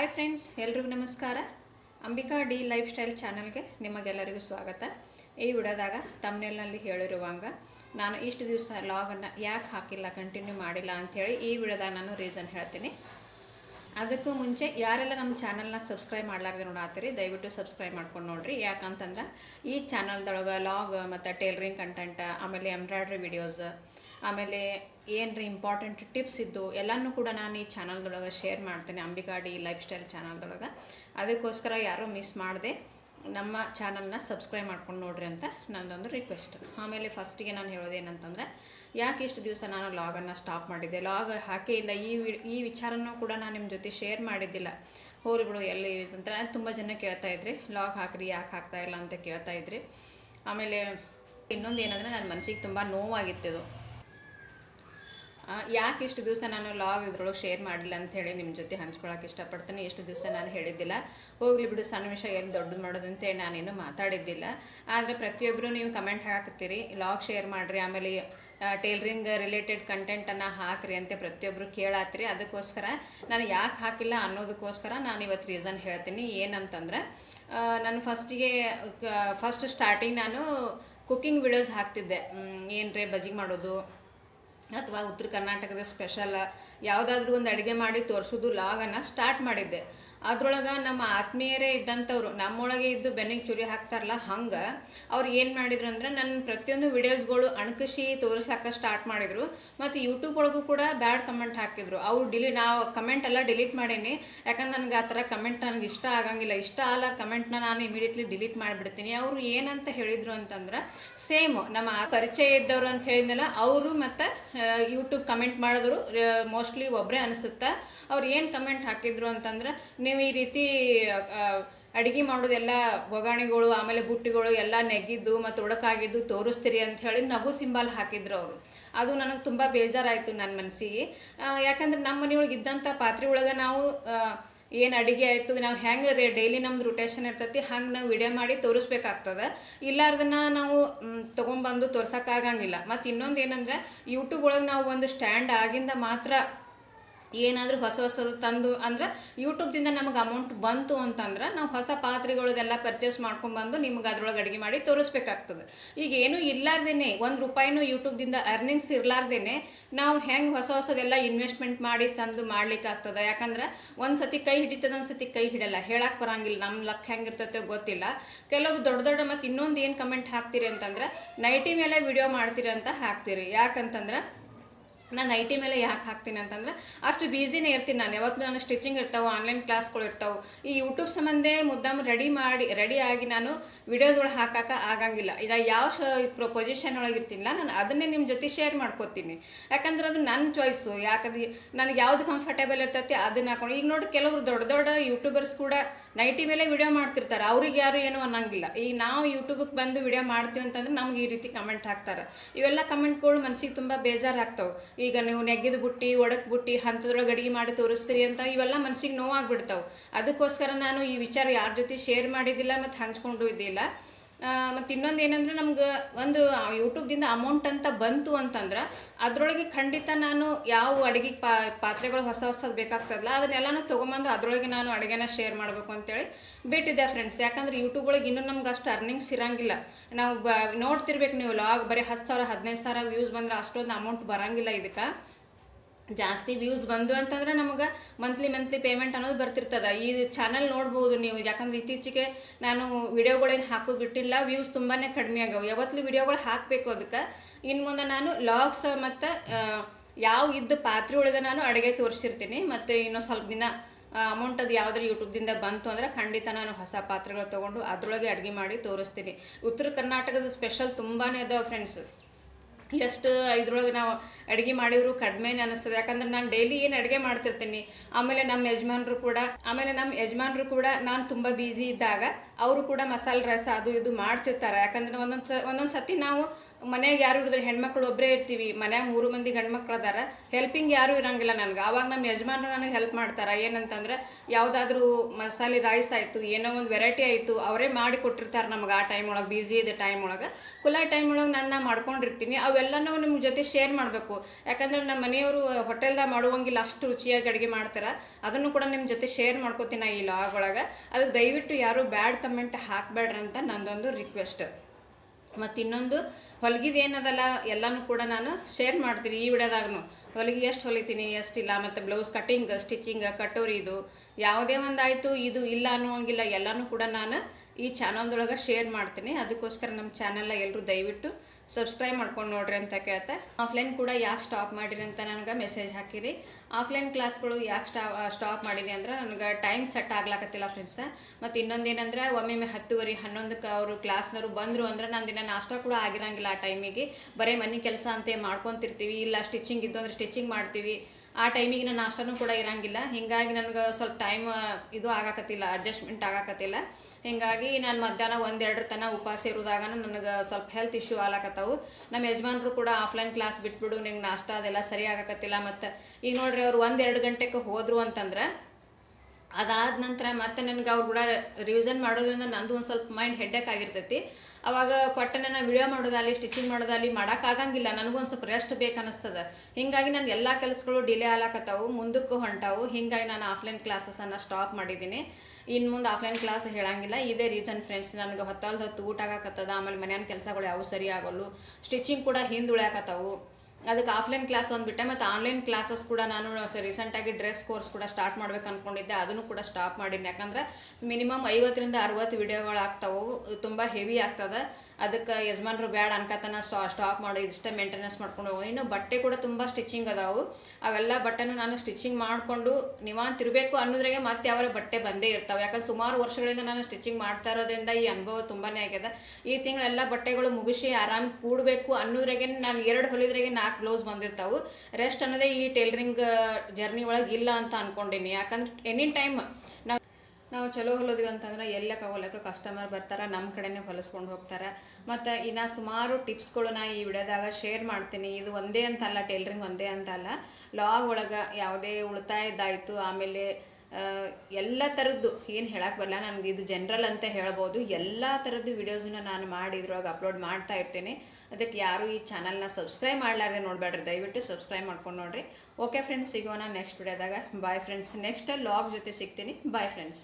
Hi friends ಎಲ್ರಿಗೂ ನಮಸ್ಕಾರ. Ambika D life style ಚಾನಲ್ಗೆ ನಿಮಗೆಲ್ಲರಿಗೂ ಸ್ವಾಗತ. ಈ ವಿಡೋದಾಗ ತಮ್ಮನೇಲ್ನಲ್ಲಿ ಹೇಳಿರುವಂಗ, ನಾನು ಇಷ್ಟು ದಿವಸ ಲಾಗನ್ನು ಯಾಕೆ ಹಾಕಿಲ್ಲ ಕಂಟಿನ್ಯೂ ಮಾಡಿಲ್ಲ ಅಂಥೇಳಿ ಈ ವಿಡೋದಾಗ ನಾನು ರೀಸನ್ ಹೇಳ್ತೀನಿ. ಅದಕ್ಕೂ ಮುಂಚೆ ಯಾರೆಲ್ಲ ನಮ್ಮ ಚಾನಲ್ನ ಸಬ್ಸ್ಕ್ರೈಬ್ ಮಾಡ್ಲಾರ್ದೆ ನೋಡಾತೀರಿ ದಯವಿಟ್ಟು ಸಬ್ಸ್ಕ್ರೈಬ್ ಮಾಡ್ಕೊಂಡು ನೋಡ್ರಿ. ಯಾಕಂತಂದ್ರೆ ಈ ಚಾನಲ್ದೊಳಗೆ ಲಾಗ್ ಮತ್ತು ಟೇಲರಿಂಗ್ ಕಂಟೆಂಟ್ ಆಮೇಲೆ ಎಂಬ್ರಾಯ್ಡ್ರಿ ವಿಡಿಯೋಸ್ ಆಮೇಲೆ ಏನ್ರಿ ಇಂಪಾರ್ಟೆಂಟ್ ಟಿಪ್ಸ್ ಇದ್ದು ಎಲ್ಲನೂ ಕೂಡ ನಾನು ಈ ಚಾನಲ್ದೊಳಗೆ ಶೇರ್ ಮಾಡ್ತೇನೆ, ಅಂಬಿಕಾಡಿ ಲೈಫ್ ಸ್ಟೈಲ್ ಚಾನಲ್ದೊಳಗೆ. ಅದಕ್ಕೋಸ್ಕರ ಯಾರೂ ಮಿಸ್ ಮಾಡದೆ, ನಮ್ಮ ಚಾನಲ್ನ ಸಬ್ಸ್ಕ್ರೈಬ್ ಮಾಡ್ಕೊಂಡು ನೋಡ್ರಿ ಅಂತ ನಂದೊಂದು ರಿಕ್ವೆಸ್ಟ್ ಆಮೇಲೆ ಫಸ್ಟಿಗೆ ನಾನು ಹೇಳೋದು ಏನಂತಂದ್ರೆ ಯಾಕೆ ಇಷ್ಟು ದಿವಸ ನಾನು ಲಾಗನ್ನು ಸ್ಟಾಪ್ ಮಾಡಿದ್ದೆ? ಲಾಗ್ ಹಾಕೇ ಇಲ್ಲ ಈ ಈ ವಿಚಾರನೂ ಕೂಡ ನಾನು ನಿಮ್ಮ ಜೊತೆ ಶೇರ್ ಮಾಡಿದ್ದಿಲ್ಲ. ಹೋಲ್ ಬಿಡು, ಎಲ್ಲಿ ಅಂತ ತುಂಬ ಜನ ಕೇಳ್ತಾ ಇದ್ರಿ ಲಾಗ್ ಹಾಕ್ರಿ, ಯಾಕೆ ಹಾಕ್ತಾ ಇಲ್ಲ ಅಂತ ಕೇಳ್ತಾ ಇದ್ರಿ. ಆಮೇಲೆ ಇನ್ನೊಂದು ಏನಂದರೆ ನನ್ನ ಮನಸ್ಸಿಗೆ ತುಂಬ ನೋವಾಗಿತ್ತು ಯಾಕೆ ಇಷ್ಟು ದಿವಸ ನಾನು ಲಾಗ್ ಇದ್ರೊಳಗೆ ಶೇರ್ ಮಾಡಿಲ್ಲ ಅಂತ ಹೇಳಿ ನಿಮ್ಮ ಜೊತೆ ಹಂಚ್ಕೊಳಕ್ಕೆ ಇಷ್ಟಪಡ್ತೀನಿ. ಇಷ್ಟು ದಿವಸ ನಾನು ಹೇಳಿದ್ದಿಲ್ಲ. ಹೋಗ್ಲಿ ಬಿಡು ಸಣ್ಣ ವಿಷಯ ಎಲ್ಲಿ ದೊಡ್ಡದು ಮಾಡೋದು ಅಂತೇಳಿ ನಾನೇನು ಮಾತಾಡಿದ್ದಿಲ್ಲ. ಆದರೆ ಪ್ರತಿಯೊಬ್ಬರು ನೀವು ಕಮೆಂಟ್ ಹಾಕ್ತೀರಿ ಲಾಗ್ ಶೇರ್ ಮಾಡಿರಿ, ಆಮೇಲೆ ಟೇಲ್ರಿಂಗ್ ರಿಲೇಟೆಡ್ ಕಂಟೆಂಟನ್ನು ಹಾಕ್ರಿ ಅಂತ ಪ್ರತಿಯೊಬ್ಬರು ಕೇಳಾತ್ರಿ. ಅದಕ್ಕೋಸ್ಕರ ನಾನು ಯಾಕೆ ಹಾಕಿಲ್ಲ ಅನ್ನೋದಕ್ಕೋಸ್ಕರ ನಾನು ಇವತ್ತು ರೀಸನ್ ಹೇಳ್ತೀನಿ. ಏನಂತಂದ್ರೆ ನಾನು ಫಸ್ಟಿಗೆ ಫಸ್ಟ್ ಸ್ಟಾರ್ಟಿಂಗ್ ನಾನು ಕುಕ್ಕಿಂಗ್ ವಿಡಿಯೋಸ್ ಹಾಕ್ತಿದ್ದೆ. ಏನ್ರಿ ಬಜ್ಜಿ ಮಾಡೋದು? ಅಥವಾ ಉತ್ತರ ಕರ್ನಾಟಕದ ಸ್ಪೆಷಲ್ ಯಾವುದಾದ್ರೂ ಒಂದು ಅಡುಗೆ ಮಾಡಿ ತೋರಿಸೋದು ಲಾಗನ್ನು ಸ್ಟಾರ್ಟ್ ಮಾಡಿದ್ದೆ. ಅದ್ರೊಳಗೆ ನಮ್ಮ ಆತ್ಮೀಯರೇ ಇದ್ದಂಥವ್ರು, ನಮ್ಮೊಳಗೆ ಇದ್ದು ಬೆನ್ನಿಗೆ ಚುರಿ ಹಾಕ್ತಾರಲ್ಲ, ಹಂಗೆ ಅವ್ರು ಏನು ಮಾಡಿದ್ರು ಅಂದ್ರೆ ನನ್ನ ಪ್ರತಿಯೊಂದು ವಿಡಿಯೋಸ್ಗಳು ಅಣಕಿಸಿ ತೋರಿಸ್ಲಾಕ ಸ್ಟಾರ್ಟ್ ಮಾಡಿದರು. ಮತ್ತು ಯೂಟ್ಯೂಬ್ ಒಳಗೂ ಕೂಡ ಬ್ಯಾಡ್ ಕಮೆಂಟ್ ಹಾಕಿದ್ರು. ಅವ್ರು ಡಿಲೀಟ್ ನಾವು ಕಮೆಂಟ್ ಎಲ್ಲ ಡಿಲೀಟ್ ಮಾಡೀನಿ. ಯಾಕಂದ್ರೆ ನನಗೆ ಆ ಥರ ಕಮೆಂಟ್ ನನಗೆ ಇಷ್ಟ ಆಗಂಗಿಲ್ಲ. ಇಷ್ಟ ಅಲ್ಲ ಕಮೆಂಟ್ನ ನಾನು ಇಮಿಡಿಯೇಟ್ಲಿ ಡಿಲೀಟ್ ಮಾಡಿಬಿಡ್ತೀನಿ. ಅವರು ಏನಂತ ಹೇಳಿದರು ಅಂತಂದ್ರೆ ಸೇಮ್ ನಮ್ಮ ಪರಿಚಯ ಇದ್ದವರು ಅಂತ ಹೇಳಿದ್ನಲ್ಲ, ಅವರು ಮತ್ತು ಯೂಟ್ಯೂಬ್ ಕಮೆಂಟ್ ಮಾಡಿದ್ರು. ಮೋಸ್ಟ್ಲಿ ಒಬ್ಬರೇ ಅನಿಸುತ್ತೆ, ಅವ್ರು ಏನು ಕಮೆಂಟ್ ಹಾಕಿದ್ರು ಅಂತಂದ್ರೆ ನೀವು ಈ ರೀತಿ ಅಡುಗೆ ಮಾಡೋದೆಲ್ಲ ಒಗಾಣಿಗಳು ಆಮೇಲೆ ಬುಟ್ಟಿಗಳು ಎಲ್ಲ ನೆಗಿದ್ದು ಮತ್ತು ಒಡಕಾಗಿದ್ದು ತೋರಿಸ್ತೀರಿ ಅಂತ ಹೇಳಿ ನಗು ಸಿಂಬಲ್ ಹಾಕಿದ್ರು ಅವರು. ಅದು ನನಗೆ ತುಂಬ ಬೇಜಾರಾಯಿತು ನನ್ನ ಮನಸ್ಸಿಗೆ ಯಾಕಂದ್ರೆ ನಮ್ಮ ಮನೆಯೊಳಗೆ ಇದ್ದಂಥ ಪಾತ್ರೆ ಒಳಗೆ ನಾವು ಏನು ಅಡುಗೆ ಆಯಿತು, ನಾವು ಹೆಂಗೆ ರೇ, ಡೈಲಿ ನಮ್ದು ರೊಟೇಷನ್ ಇರ್ತೈತಿ, ಹಂಗೆ ನಾವು ವಿಡಿಯೋ ಮಾಡಿ ತೋರಿಸ್ಬೇಕಾಗ್ತದೆ. ಇಲ್ಲಾರ್ದನ್ನ ನಾವು ತೊಗೊಂಬಂದು ತೋರ್ಸೋಕ್ಕಾಗಂಗಿಲ್ಲ ಮತ್ತು ಇನ್ನೊಂದು ಏನಂದ್ರೆ ಯೂಟ್ಯೂಬ್ ಒಳಗೆ ನಾವು ಒಂದು ಸ್ಟ್ಯಾಂಡ್ ಆಗಿಂದ ಮಾತ್ರ ಏನಾದರೂ ಹೊಸ ಹೊಸದು ತಂದು ಅಂದ್ರೆ ಯೂಟ್ಯೂಬ್ದಿಂದ ನಮಗೆ ಅಮೌಂಟ್ ಬಂತು ಅಂತಂದ್ರೆ ನಾವು ಹೊಸ ಪಾತ್ರೆಗಳದೆಲ್ಲ ಪರ್ಚೇಸ್ ಮಾಡ್ಕೊಂಡ್ಬಂದು ನಿಮ್ಗೆ ಅದ್ರೊಳಗೆ ಅಡುಗೆ ಮಾಡಿ ತೋರಿಸ್ಬೇಕಾಗ್ತದೆ. ಈಗ ಏನೂ ಇಲ್ಲಾರ್ದೇನೆ, ಒಂದು ರೂಪಾಯಿನೂ ಯೂಟ್ಯೂಬ್ದಿಂದ ಅರ್ನಿಂಗ್ಸ್ ಇರ್ಲಾರ್ದೇನೆ ನಾವು ಹೆಂಗೆ ಹೊಸ ಹೊಸದೆಲ್ಲ ಇನ್ವೆಸ್ಟ್ಮೆಂಟ್ ಮಾಡಿ ತಂದು ಮಾಡ್ಲಿಕ್ಕಾಗ್ತದೆ. ಯಾಕಂದ್ರೆ ಒಂದು ಸತಿ ಕೈ ಹಿಡಿತದ ಒಂದು ಸತಿ ಕೈ ಹಿಡಲ್ಲ. ಹೇಳಕ್ಕೆ ಬರಂಗಿಲ್ಲ. ನಮ್ಮ ಲಕ್ ಹೆಂಗಿರ್ತೈತೆ ಗೊತ್ತಿಲ್ಲ. ಕೆಲವು ದೊಡ್ಡ ದೊಡ್ಡ ಮತ್ತು ಇನ್ನೊಂದು ಏನು ಕಮೆಂಟ್ ಹಾಕ್ತೀರಿ ಅಂತಂದ್ರೆ, ನೈಟಿ ಮೇಲೆ ವಿಡಿಯೋ ಮಾಡ್ತೀರಿ ಅಂತ ಹಾಕ್ತೀರಿ. ಯಾಕಂತಂದ್ರೆ ನಾನು ನೈಟಿ ಮೇಲೆ ಯಾಕೆ ಹಾಕ್ತೀನಿ ಅಂತಂದ್ರೆ, ಅಷ್ಟು ಬ್ಯುಸಿನೇ ಇರ್ತೀನಿ ನಾನು. ಯಾವತ್ತೂ ನಾನು ಸ್ಟಿಚಿಂಗ್ ಇರ್ತಾವೆ ಆನ್ಲೈನ್ ಕ್ಲಾಸ್ಗಳು ಇರ್ತಾವೆ. ಈ ಯೂಟ್ಯೂಬ್ ಸಂಬಂಧೆ ಮುದ್ದಾಮ್ ರೆಡಿ ಮಾಡಿ ರೆಡಿ ಆಗಿ ನಾನು ವಿಡಿಯೋಸ್ಗಳು ಹಾಕಕ್ಕೆ ಆಗಂಗಿಲ್ಲ. ಈಗ ಯಾವ ಶ ಪೊಸಿಷನ್ ಒಳಗೆ ಇರ್ತೀನಿಲ್ಲ, ನಾನು ಅದನ್ನೇ ನಿಮ್ಮ ಜೊತೆ ಶೇರ್ ಮಾಡ್ಕೋತೀನಿ. ಯಾಕಂದ್ರೆ ಅದು ನನ್ನ ಚಾಯ್ಸು ಯಾಕಂದ್ರೆ ನನಗೆ ಯಾವ್ದು ಕಂಫರ್ಟೇಬಲ್ ಇರ್ತೈತಿ, ಅದನ್ನ ಹಾಕೊಂಡು. ಈಗ ನೋಡಿ, ಕೆಲವರು ದೊಡ್ಡ ದೊಡ್ಡ ಯೂಟ್ಯೂಬರ್ಸ್ ಕೂಡ ನೈಟಿ ಮೇಲೆ ವಿಡಿಯೋ ಮಾಡ್ತಿರ್ತಾರೆ. ಅವ್ರಿಗೆ ಯಾರು ಏನೂ ಅನ್ನಂಗಿಲ್ಲ. ಈಗ ನಾವು ಯೂಟ್ಯೂಬಿಗೆ ಬಂದು ವಿಡಿಯೋ ಮಾಡ್ತೀವಿ ಅಂತಂದ್ರೆ ನಮ್ಗೆ ಈ ರೀತಿ ಕಮೆಂಟ್ ಹಾಕ್ತಾರೆ. ಇವೆಲ್ಲ ಕಮೆಂಟ್ಗಳು ಮನಸ್ಸಿಗೆ ತುಂಬ ಬೇಜಾರು ಆಗ್ತಾವೆ ಈಗ ನೀವು ನೆಗ್ಗಿದ ಬುಟ್ಟಿ, ಒಡಕ್ ಬುಟ್ಟಿ ಹಂತದೊಳಗೆ ಅಡುಗೆ ಮಾಡಿ ತೋರಿಸ್ತೀರಿ ಅಂತ ಇವೆಲ್ಲ ಮನಸ್ಸಿಗೆ ನೋವಾಗ್ಬಿಡ್ತಾವೆ. ಅದಕ್ಕೋಸ್ಕರ ನಾನು ಈ ವಿಚಾರ ಯಾರ ಜೊತೆ ಶೇರ್ ಮಾಡಿದ್ದಿಲ್ಲ ಮತ್ತು ಹಂಚ್ಕೊಂಡು ಇದ್ದಿಲ್ಲ. ಮತ್ತು ಇನ್ನೊಂದು ಏನಂದ್ರೆ ನಮ್ಗೆ ಒಂದು ಯೂಟ್ಯೂಬ್ದಿಂದ ಅಮೌಂಟ್ ಅಂತ ಬಂತು ಅಂತಂದ್ರೆ ಅದರೊಳಗೆ ಖಂಡಿತ ನಾನು ಯಾವ ಅಡುಗೆ ಪಾ, ಪಾತ್ರೆಗಳು ಹೊಸ ಹೊಸದು ಬೇಕಾಗ್ತದಲ್ಲ ಅದನ್ನೆಲ್ಲನೂ ತೊಗೊಂಬಂದು ಅದರೊಳಗೆ ನಾನು ಅಡುಗೆನ ಶೇರ್ ಮಾಡಬೇಕು ಅಂತೇಳಿ ಬಿಟ್ಟಿದ್ದೆ ಫ್ರೆಂಡ್ಸ್ ಯಾಕಂದ್ರೆ ಯೂಟ್ಯೂಬ್ ಒಳಗೆ ಇನ್ನೂ ನಮ್ಗೆ ಅಷ್ಟು ಅರ್ನಿಂಗ್ಸ್ ಇರಂಗಿಲ್ಲ. ನಾವು ಬ, ನೋಡ್ತಿರ್ಬೇಕು ನೀವು ಲಾಗ್ ಬರೀ ಹತ್ತು ಸಾವಿರ, ಹದಿನೈದು ಸಾವಿರ ವ್ಯೂಸ್ ಬಂದ್ರೆ ಅಷ್ಟೊಂದು ಅಮೌಂಟ್ ಬರಂಗಿಲ್ಲ ಇದಕ್ಕೆ. ಜಾಸ್ತಿ ವ್ಯೂಸ್ ಬಂದು ಅಂತಂದ್ರೆ ನಮಗೆ ಮಂತ್ಲಿ ಮಂತ್ಲಿ ಪೇಮೆಂಟ್ ಅನ್ನೋದು ಬರ್ತಿರ್ತದೆ. ಈ ಚಾನಲ್ ನೋಡ್ಬೋದು ನೀವು. ಯಾಕಂದ್ರೆ ಇತ್ತೀಚೆಗೆ ನಾನು ವಿಡಿಯೋಗಳೇನು ಹಾಕೋದು ಬಿಟ್ಟಿಲ್ಲ. ವ್ಯೂಸ್ ತುಂಬಾ ಕಡಿಮೆ ಆಗ್ಯಾವ ಯಾವತ್ತೂ ವಿಡಿಯೋಗಳು ಹಾಕಬೇಕು ಅದಕ್ಕೆ ಇನ್ನು ಮುಂದೆ ನಾನು ಲಾಗ್ಸ್ ಮತ್ತು ಯಾವ ಇದ್ದ ಪಾತ್ರೆ ಒಳಗೆ ನಾನು ಅಡುಗೆ ತೋರಿಸಿರ್ತೀನಿ. ಮತ್ತು ಇನ್ನೊಂದು ಸ್ವಲ್ಪ ದಿನ ಅಮೌಂಟ್ ಅದು ಯಾವುದ್ರ ಯೂಟ್ಯೂಬ್ದಿಂದ ಬಂತು ಅಂದರೆ ಖಂಡಿತ ನಾನು ಹೊಸ ಪಾತ್ರೆಗಳು ತೊಗೊಂಡು ಅದರೊಳಗೆ ಅಡುಗೆ ಮಾಡಿ ತೋರಿಸ್ತೀನಿ. ಉತ್ತರ ಕರ್ನಾಟಕದ ಸ್ಪೆಷಲ್ ತುಂಬಾ ಅದಾವೆ ಫ್ರೆಂಡ್ಸ್ ಎಷ್ಟು ಇದ್ರೊಳಗೆ ನಾವು ಅಡುಗೆ ಮಾಡಿದ್ರು ಕಡಿಮೆನೇ ಅನಿಸ್ತದೆ. ಯಾಕಂದ್ರೆ ನಾನು ಡೈಲಿ ಏನು ಅಡುಗೆ ಮಾಡ್ತಿರ್ತೀನಿ. ಆಮೇಲೆ ನಮ್ಮ ಯಜಮಾನ್ರು ಕೂಡ, ಆಮೇಲೆ ನಮ್ಮ ಯಜಮಾನ್ರು ಕೂಡ ನಾನು ತುಂಬ ಬ್ಯುಸಿ ಇದ್ದಾಗ, ಅವರು ಕೂಡ ಮಸಾಲೆ ರಸ ಅದು ಇದು ಮಾಡ್ತಿರ್ತಾರೆ. ಯಾಕಂದ್ರೆ ಒಂದೊಂದು ಒಂದೊಂದು ಸತಿ ನಾವು ಮನ್ಯಾಗ ಯಾರು ಇರಿದ್ರೆ ಹೆಣ್ಮಕ್ಳು ಒಬ್ಬರೇ ಇರ್ತೀವಿ. ಮನ್ಯಾಗ ಮೂರು ಮಂದಿ ಗಂಡ್ಮಕ್ಳು ಅದಾರ ಹೆಲ್ಪಿಂಗ್ ಯಾರು ಇರಂಗಿಲ್ಲ ನನಗೆ. ಆವಾಗ ನಮ್ಮ ಯಜಮಾನ್ರು ನನಗೆ ಹೆಲ್ಪ್ ಮಾಡ್ತಾರೆ. ಏನಂತಂದ್ರೆ ಯಾವುದಾದ್ರೂ ಮಸಾಲೆ ರೈಸ್ ಆಯಿತು, ಏನೋ ಒಂದು ವೆರೈಟಿ ಆಯಿತು, ಅವರೇ ಮಾಡಿ ಕೊಟ್ಟಿರ್ತಾರೆ ನಮ್ಗೆ ಆ ಟೈಮ್ ಒಳಗೆ ಬ್ಯುಸಿ ಇದೆ ಟೈಮ್ ಒಳಗೆ. ಕುಲ ಟೈಮ್ ಒಳಗೆ ನಾನು ಮಾಡ್ಕೊಂಡಿರ್ತೀನಿ. ಅವೆಲ್ಲನೂ ನಿಮ್ಮ ಜೊತೆ ಶೇರ್ ಮಾಡಬೇಕು. ಯಾಕಂದ್ರೆ ನಮ್ಮ ಮನೆಯವರು ಹೋಟೆಲ್ದಾಗ ಮಾಡುವಂಗಿಲ್ಲ, ಅಷ್ಟು ರುಚಿಯಾಗಿ ಅಡುಗೆ ಮಾಡ್ತಾರೆ. ಅದನ್ನು ಕೂಡ ನಿಮ್ಮ ಜೊತೆ ಶೇರ್ ಮಾಡ್ಕೋತೀನಿ ಈ ಲಾಗ್ ಒಳಗೆ. ಅದಕ್ಕೆ ದಯವಿಟ್ಟು ಯಾರು ಬ್ಯಾಡ್ ಕಮೆಂಟ್ ಹಾಕಬೇಡ್ರಿ ಅಂತ ನಂದೊಂದು ರಿಕ್ವೆಸ್ಟ್ ಮತ್ತು ಇನ್ನೊಂದು ಹೊಲಿಗಿದ ಏನದಲ್ಲ, ಎಲ್ಲನೂ ಕೂಡ ನಾನು ಶೇರ್ ಮಾಡ್ತೀನಿ ಈ ವಿಡಿಯೋದಾಗೂ ಹೊಲಿಗೆ ಎಷ್ಟು ಹೊಲಿತೀನಿ ಎಷ್ಟಿಲ್ಲ ಮತ್ತು ಬ್ಲೌಸ್ ಕಟ್ಟಿಂಗ್ ಸ್ಟಿಚಿಂಗ್ ಕಟೋರಿ ಇದು, ಯಾವುದೇ ಒಂದು ಆಯಿತು ಇದು ಇಲ್ಲ ಅನ್ನುವಂಗಿಲ್ಲ, ಎಲ್ಲನೂ ಕೂಡ ನಾನು ಈ ಚಾನಲ್ದೊಳಗೆ ಶೇರ್ ಮಾಡ್ತೀನಿ. ಅದಕ್ಕೋಸ್ಕರ ನಮ್ಮ ಚಾನಲ್ನ ಎಲ್ಲರೂ ದಯವಿಟ್ಟು ಸಬ್ಸ್ಕ್ರೈಬ್ ಮಾಡ್ಕೊಂಡು ನೋಡ್ರಿ ಅಂತ ಕೇಳ್ತೆ. ಆಫ್ಲೈನ್ ಕೂಡ ಯಾಕೆ ಸ್ಟಾಪ್ ಮಾಡಿರಿ ಅಂತ ನನಗೆ ಮೆಸೇಜ್ ಹಾಕಿರಿ. ಆಫ್ಲೈನ್ ಕ್ಲಾಸ್ಗಳು ಯಾಕೆ ಸ್ಟಾ ಸ್ಟಾಪ್ ಮಾಡಿದೆ ಅಂದ್ರೆ ನನಗೆ ಟೈಮ್ ಸೆಟ್ ಆಗ್ಲಾಕತ್ತಿಲ್ಲ ಫ್ರೆಂಡ್ಸ ಮತ್ತು ಇನ್ನೊಂದೇನಂದ್ರೆ ಒಮ್ಮೊಮ್ಮೆ ಹತ್ತುವರೆ, ಹನ್ನೊಂದಕ್ಕೆ ಅವರು ಕ್ಲಾಸ್ನವರು ಬಂದರು ಅಂದ್ರೆ ನಾನು ದಿನ ನಾಷ್ಟ ಕೂಡ ಆಗಿರಂಗಿಲ್ಲ ಆ ಟೈಮಿಗೆ ಬರೀ ಮನೆ ಕೆಲಸ ಅಂತ ಮಾಡ್ಕೊತಿರ್ತೀವಿ. ಇಲ್ಲ ಸ್ಟಿಚಿಂಗ್ ಇದ್ದು ಅಂದ್ರೆ ಸ್ಟಿಚಿಂಗ್ ಮಾಡ್ತೀವಿ. ಆ ಟೈಮಿಗೆ ನಾನು ನಾಷ್ಟನೂ ಕೂಡ ಇರಂಗಿಲ್ಲ. ಹೀಗಾಗಿ ನನಗೆ ಸ್ವಲ್ಪ ಟೈಮ್ ಇದು ಆಗಾಕತ್ತಿಲ್ಲ ಅಡ್ಜಸ್ಟ್ಮೆಂಟ್ ಆಗಾಕತ್ತಿಲ್ಲ. ಹೀಗಾಗಿ ನಾನು ಮಧ್ಯಾಹ್ನ ಒಂದೆರಡರ ತನಕ ಉಪವಾಸ ಇರೋದಾಗ ನನಗೆ ಸ್ವಲ್ಪ ಹೆಲ್ತ್ ಇಶ್ಯೂ ಆಗ್ಲಾಕತ್ತವು. ನಮ್ಮ ಯಜಮಾನ್ರು ಕೂಡ ಆಫ್ಲೈನ್ ಕ್ಲಾಸ್ ಬಿಟ್ಬಿಡು, ನಿಂಗೆ ನಾಷ್ಟ ಅದೆಲ್ಲ ಸರಿ ಆಗಾಕತ್ತಿಲ್ಲ. ಮತ್ತು ಈಗ ನೋಡ್ರಿ ಅವ್ರು ಒಂದೆರಡು ಗಂಟೆಗೆ ಹೋದರು ಅಂತಂದ್ರೆ ಅದಾದ ನಂತರ ಮತ್ತೆ ನನಗೆ ಅವ್ರು ಕೂಡ ರಿವಿಷನ್ ಮಾಡೋದ್ರಿಂದ ನಂದು ಒಂದು ಸ್ವಲ್ಪ ಮೈಂಡ್ ಹೆಡ್ಡೇಕ್ ಆಗಿರ್ತೈತಿ. ಅವಾಗ ಕೊಟ್ಟನೆ ನಾನು ವಿಡಿಯೋ ಮಾಡೋದಾಗಲಿ ಸ್ಟಿಚಿಂಗ್ ಮಾಡೋದಾಗಲಿ ಮಾಡೋಕ್ಕಾಗಂಗಿಲ್ಲ ನನಗೊಂದು ಸ್ವಲ್ಪ ರೆಸ್ಟ್ ಬೇಕು ಹೀಗಾಗಿ ನಾನು ಎಲ್ಲ ಕೆಲಸಗಳು ಡಿಲೇ ಆಗ್ಲಾಕತ್ತಾವು, ಮುಂದಕ್ಕೆ ಹೊಂಟಾವು. ಹೀಗಾಗಿ ನಾನು ಆಫ್ಲೈನ್ ಕ್ಲಾಸಸನ್ನು ಸ್ಟಾಪ್ ಮಾಡಿದ್ದೀನಿ ಇನ್ನು ಮುಂದೆ ಆಫ್ಲೈನ್ ಕ್ಲಾಸ್ ಹೇಳಂಗಿಲ್ಲ. ಇದೇ ರೀಸನ್ ಫ್ರೆಂಡ್ಸ್ ನನಗೆ ಹೊತ್ತಲ್ದ ಹೊತ್ತು ಊಟ ಆಗಾಕತ್ತದ. ಆಮೇಲೆ ಮನೆಯ ಕೆಲಸಗಳು ಯಾವ ಸರಿ ಆಗೋಲ್ಲ. ಸ್ಟಿಚಿಂಗ್ ಕೂಡ ಹಿಂದೆ ಉಳ್ಯಾಕತ್ತಾವು. ಅದಕ್ಕೆ ಆಫ್ಲೈನ್ ಕ್ಲಾಸ್ ಅಂದ್ಬಿಟ್ಟೆ ಮತ್ತು ಆನ್ಲೈನ್ ಕ್ಲಾಸಸ್ ಕೂಡ ನಾನು ರೀಸೆಂಟಾಗಿ ಡ್ರೆಸ್ ಕೋರ್ಸ್ ಕೂಡ ಸ್ಟಾರ್ಟ್ ಮಾಡ್ಬೇಕು ಅಂದ್ಕೊಂಡಿದ್ದೆ ಅದನ್ನು ಕೂಡ ಸ್ಟಾಪ್ ಮಾಡಿದ್ದೆ. ಯಾಕಂದ್ರೆ ಮಿನಿಮಮ್ ಐವತ್ತರಿಂದ ಅರವತ್ತು ವಿಡಿಯೋಗಳು ಆಗ್ತಾವೆ ತುಂಬ ಹೆವಿ ಆಗ್ತದೆ. ಅದಕ್ಕೆ ಯಜಮಾನ್ರು ಬ್ಯಾಡ ಅನ್ಕತನ ಸ್ಟಾ ಸ್ಟಾಪ್ ಮಾಡಿ, ಇದಿಷ್ಟೇ ಮೇಂಟೆನೆನ್ಸ್ ಮಾಡ್ಕೊಂಡು ಹೋಗಿ. ಇನ್ನು ಬಟ್ಟೆ ಕೂಡ ತುಂಬ ಸ್ಟಿಚಿಂಗ್ ಅದಾವು. ಅವೆಲ್ಲ ಬಟ್ಟೆನೂ ನಾನು ಸ್ಟಿಚಿಂಗ್ ಮಾಡಿಕೊಂಡು ನಿವಾಂತಿರಬೇಕು ಅನ್ನೋದ್ರಾಗೆ ಮತ್ತೆ ಅವರ ಬಟ್ಟೆ ಬಂದೇ ಇರ್ತಾವೆ. ಯಾಕಂದ್ರೆ ಸುಮಾರು ವರ್ಷಗಳಿಂದ ನಾನು ಸ್ಟಿಚಿಂಗ್ ಮಾಡ್ತಾ ಇರೋದ್ರಿಂದ ಈ ಅನುಭವ ತುಂಬಾ ಆಗ್ಯದ. ಈ ತಿಂಗಳೆಲ್ಲ ಬಟ್ಟೆಗಳು ಮುಗಿಸಿ ಆರಾಮ್ ಕೂಡಬೇಕು ಅನ್ನೋದ್ರಾಗೆ ನಾನು ಎರಡು ಹೊಲಿದ್ರಾಗೆ ನಾಲ್ಕು ಬ್ಲೌಸ್ ಬಂದಿರ್ತಾವೆ. ರೆಸ್ಟ್ ಅನ್ನೋದೇ ಈ ಟೈಲರಿಂಗ್ ಜರ್ನಿ ಒಳಗೆ ಇಲ್ಲ ಅಂತ ಅನ್ಕೊಂಡೀನಿ. ಯಾಕಂದ್ರೆ ಎನಿ ಟೈಮ್ ನಾವು ಚಲೋ ಹೊಲಿದ್ವಿ ಅಂತಂದ್ರೆ ಎಲ್ಲ ಹೊಲಕ್ಕೆ ಕಸ್ಟಮರ್ ಬರ್ತಾರೆ ನಮ್ಮ ಕಡೆನೇ ಹೊಲಿಸ್ಕೊಂಡು ಹೋಗ್ತಾರೆ. ಮತ್ತು ಇನ್ನು ಸುಮಾರು ಟಿಪ್ಸ್ಗಳು ನಾ ಈ ವಿಡಿಯೋದಾಗ ಶೇರ್ ಮಾಡ್ತೀನಿ. ಇದು ಒಂದೇ ಅಂತ ಅಲ್ಲ ಟೈಲರಿಂಗ್ ಒಂದೇ ಅಂತ ಅಲ್ಲ. ಲಾಗ್ ಒಳಗೆ ಯಾವುದೇ ಉಳಿತಾಯದ್ದಾಯಿತು, ಆಮೇಲೆ ಎಲ್ಲ ಥರದ್ದು ಏನು ಹೇಳಕ್ಕೆ ಬರಲ್ಲ ನನಗೆ ಇದು ಜನರಲ್ ಅಂತ ಹೇಳ್ಬೋದು. ಎಲ್ಲ ಥರದ್ದು ವಿಡಿಯೋಸನ್ನ ನಾನು ಮಾಡಿ, ಇದ್ರೊಳಗೆ ಅಪ್ಲೋಡ್ ಮಾಡ್ತಾ ಇರ್ತೇನೆ. ಅದಕ್ಕೆ ಯಾರು ಈ ಚಾನಲ್ನ ಸಬ್ಸ್ಕ್ರೈಬ್ ಮಾಡಲಾರ್ದೆ ನೋಡಬೇಡ್ರಿ ದಯವಿಟ್ಟು ಸಬ್ಸ್ಕ್ರೈಬ್ ಮಾಡ್ಕೊಂಡು ನೋಡಿರಿ. ಓಕೆ ಫ್ರೆಂಡ್ಸ್ ಸಿಗೋಣ ನೆಕ್ಸ್ಟ್ ವಿಡಿಯೋದಾಗ ಬಾಯ್ ಫ್ರೆಂಡ್ಸ್ ನೆಕ್ಸ್ಟ್ ಲಾಗ್ ಜೊತೆ ಸಿಗ್ತೀನಿ. Bye friends